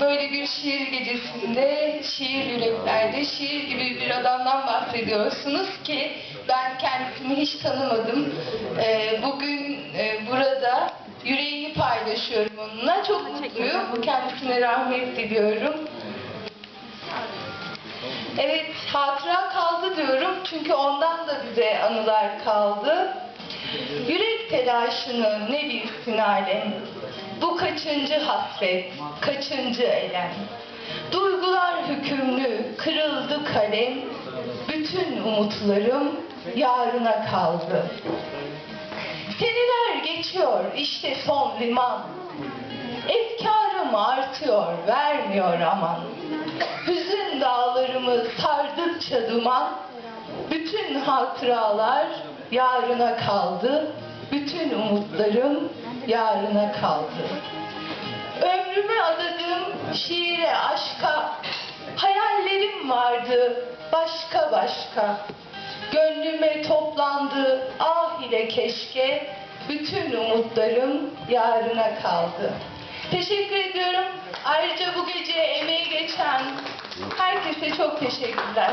böyle bir şiir gecesinde, şiir yüreklerde, şiir gibi bir adamdan bahsediyorsunuz ki ben kendisini hiç tanımadım. Ee, bugün e, burada yüreğini paylaşıyorum onunla. Çok mutluyum. Kendisine rahmet diliyorum. Evet, hatıra kaldı diyorum çünkü ondan da bize anılar kaldı. Yürek telaşını ne bilsin alem, bu kaçıncı hasret, kaçıncı elem. Duygular hükümlü, kırıldı kalem, bütün umutlarım yarına kaldı. Seneler geçiyor, işte son liman. Efkarım artıyor, vermiyor aman. Hüzün dağlarımı sardıkça duman, bütün hatıralar yarına kaldı, bütün umutlarım yarına kaldı. Ömrümü adadım şiire, aşka, hayallerim vardı başka başka. Gönlüme toplandı ah ile keşke, bütün umutlarım yarına kaldı. Teşekkür ediyorum. Ayrıca bu gece emeği geçen herkese çok teşekkürler.